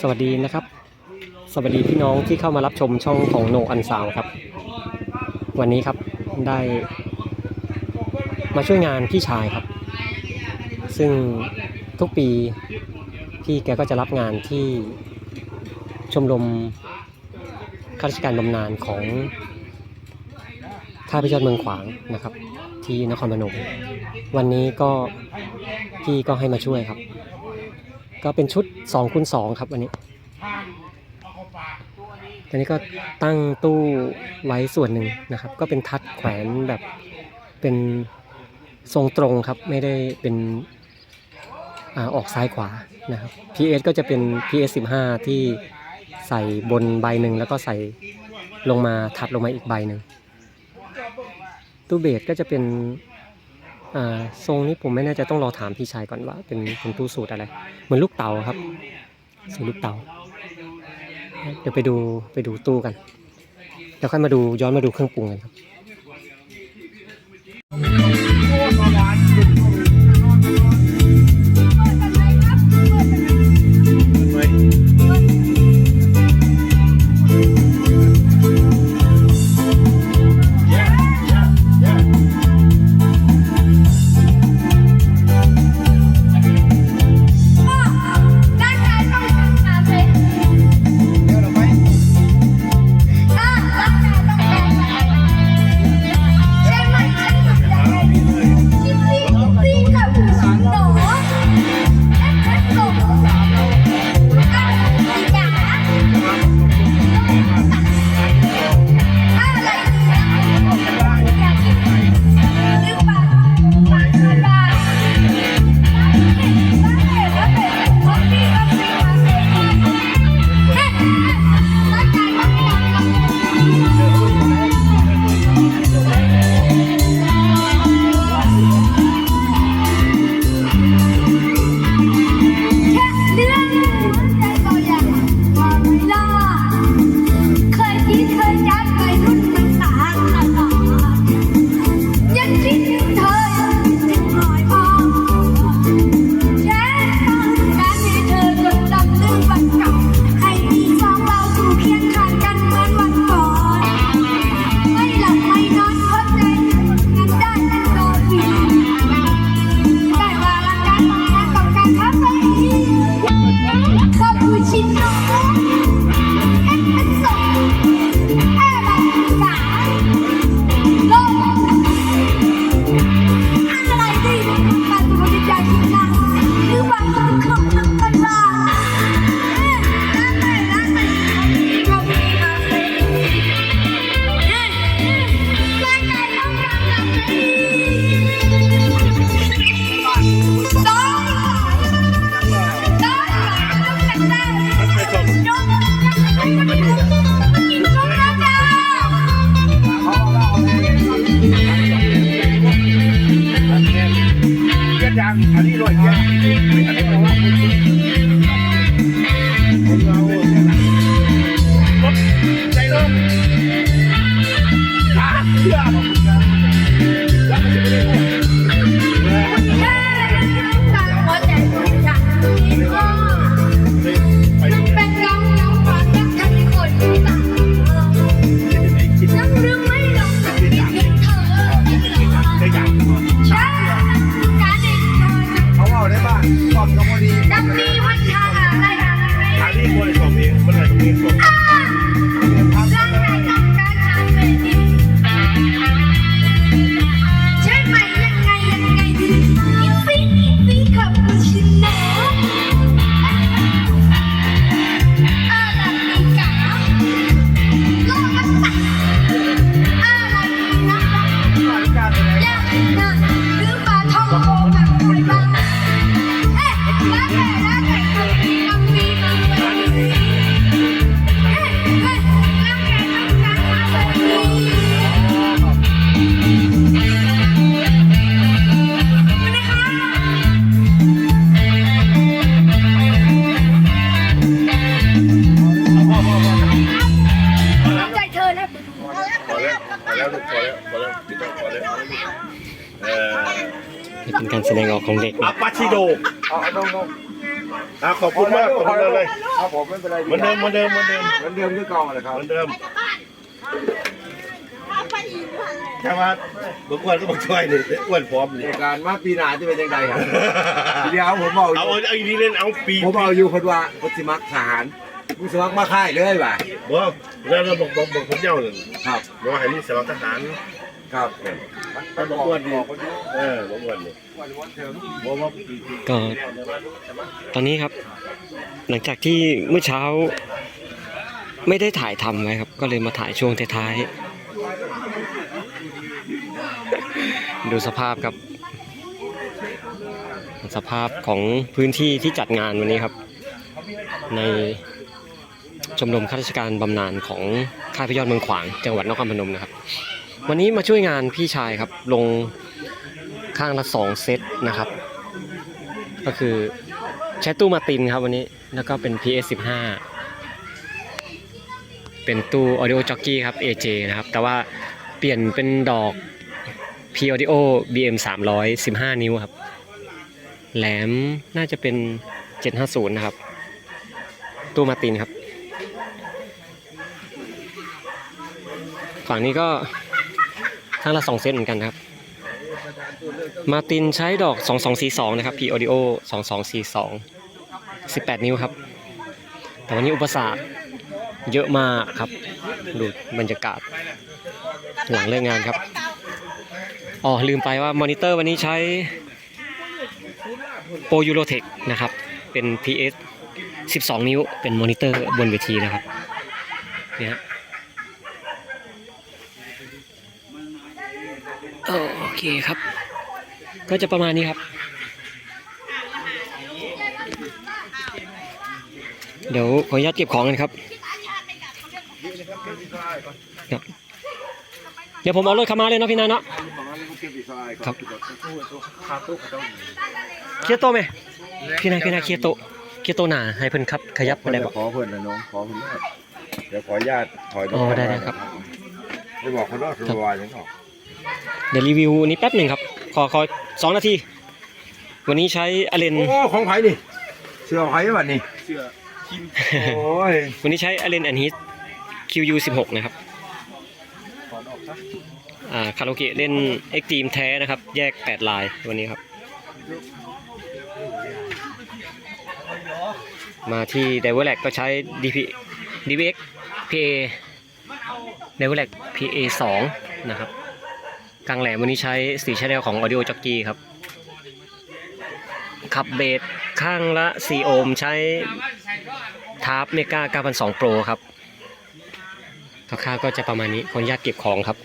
สวัสดีนะครับ สวัสดีพี่น้องที่เข้ามารับชมช่องของโนอันซาวครับ วันนี้ครับได้มาช่วยงานพี่ชายครับ ซึ่งทุกปีพี่แกก็จะรับงานที่ชมรมข้าราชการบำนาญของท่าพิจารเมืองขวางนะครับ ที่นครพนมวันนี้ก็พี่ก็ให้มาช่วยครับ ก็เป็นชุด2คูณ2ครับวันนี้ตอนนี้ก็ตั้งตู้ไว้ส่วนหนึ่งนะครับ ก็เป็นทัดแขวนแบบเป็นทรงตรงครับ ไม่ได้เป็นอออกซ้ายขวานะครับ PS ก็จะเป็น PS 15ที่ใส่บนใบหนึ่งแล้วก็ใส่ลงมาถัดลงมาอีกใบหนึ่งตู้เบสก็จะเป็น ทรงนี้ผมไม่แน่ใจต้องรอถามพี่ชายก่อนว่า เป็นเป็นตู้สูตรอะไร เหมือนลูกเต่าครับสูตรลูกเต่าเดี๋ยวไปดูไปดูตู้กัน เดี๋ยวค่อยมาดูย้อนมาดูเครื่องปรุงกันครับ ใพอแล้วพอแล้วลูกพอแล้วพอแล้วไม่ต้องพอแล้วเออนี่เป็นการแสดงออกของเด็กอานะปาชิโดเอาเอาน้องน้องอะขอบคุณมากขอบคุณเลยครับผมไม่เป็นไรเหมือนเดิมเหมือนเดิมเหมือนเดิมเหมือนเดิมที่เก่าเลยครับเหมือนเดิมแค่ว่าบางคนก็บอกช่วยนี่อ้วนพร้อมนี่เหตุการณ์มาปีหน้าจะเป็นยังไงครับทีเดียวผมเอาเอาเอาอีกทีเล่นเอาปีผมเอาอยู่คนว่าพุทธิมักทหาร มึงสมัครมาค่ายเลยว่ะบอกแล้วเราบอกบอกบอกผมเจ้าหนึ่งครับบอกให้มีสมัครทหารครับไปบอกอ้วนนี่เออบอกอ้วนนี่บอกว่าก็ตอนนี้ครับ หลังจากที่เมื่อเช้า ไม่ได้ถ่ายทำไว้ครับ ก็เลยมาถ่ายช่วงท้ายๆดูสภาพครับ สภาพของพื้นที่ที่จัดงานวันนี้ครับ ใน ชมรมข้าราชการบำนาญของค่ายพยอดเมืองขวางจังหวัดนครพนมนะครับ วันนี้มาช่วยงานพี่ชายครับลงข้างละสองเซตนะครับ ก็คือใช้ตู้มาตินครับวันนี้แล้วก็เป็น PS 15 เป็นตู้ Audio Jockey ครับ AJ นะครับ แต่ว่าเปลี่ยนเป็นดอก P Audio BM 300 15 นิ้วครับ แหลมน่าจะเป็น 750 นะครับ ตู้มาตินครับ ฝั่งนี้ก็ข้งละ2เซตเหมือนกันครับ มาตินใช้ดอก 2242 นะครับ P Audio 2242 18 นิ้วครับ แต่วันนี้อุปสรรคเยอะมากครับ ดูบรรยากาศ หลังเลิกงานครับ อ๋อ ลืมไปว่ามอนิเตอร์วันนี้ใช้ Pro Eurotech นะครับ เป็น PS 12 นิ้ว เป็นมอนิเตอร์บนเวทีนะครับเนี่ยฮะ โอเคครับ ก็จะประมาณนี้ครับ เดี๋ยวขออนุญาตเก็บของกันครับครับเดี๋ยวผมเอารถเข้ามาเลยเนาะพี่นายเนาะครับเคลียร์โตะไหมพี่นายพี่นายเคลียร์โตะเคลียร์โตะหนาให้เพิ่นครับ ขยับไปได้บ่ขอเพื่อนนะน้องขอเพื่อนด้วยเดี๋ยวขออนุญาตถอยอ๋อได้ได้ครับไปบอกคนนอกสบายยังออก เดี๋ยวรีวิวนี้แป๊บหนึ่งครับ ขอขอสองนาที วันนี้ใช้อเลนโอ้ ของไผ่นี่ เสื้อไผ่บัดนี่เสื้อคิมโอ้ยวันนี้ใช้อเลนแอนฮิต QU 16 นะครับอ่าคาราโอเกะเล่นเอ็กตีมแท้นะครับ แยก 8 ลายวันนี้ครับ มาที่ d i v e r l a c ก็ใช้ DP DVX PA d i v e r l a c PA 2นะครับ กลางแหลมวันนี้ใช้สีชาแนลของ Audio Jockey ครับ ขับเบสข้างละ 4 โอห์มใช้ทาร์ปเมกา9,200 Pro ครับ ราวๆก็จะประมาณนี้ขออนุญาตเก็บของครับ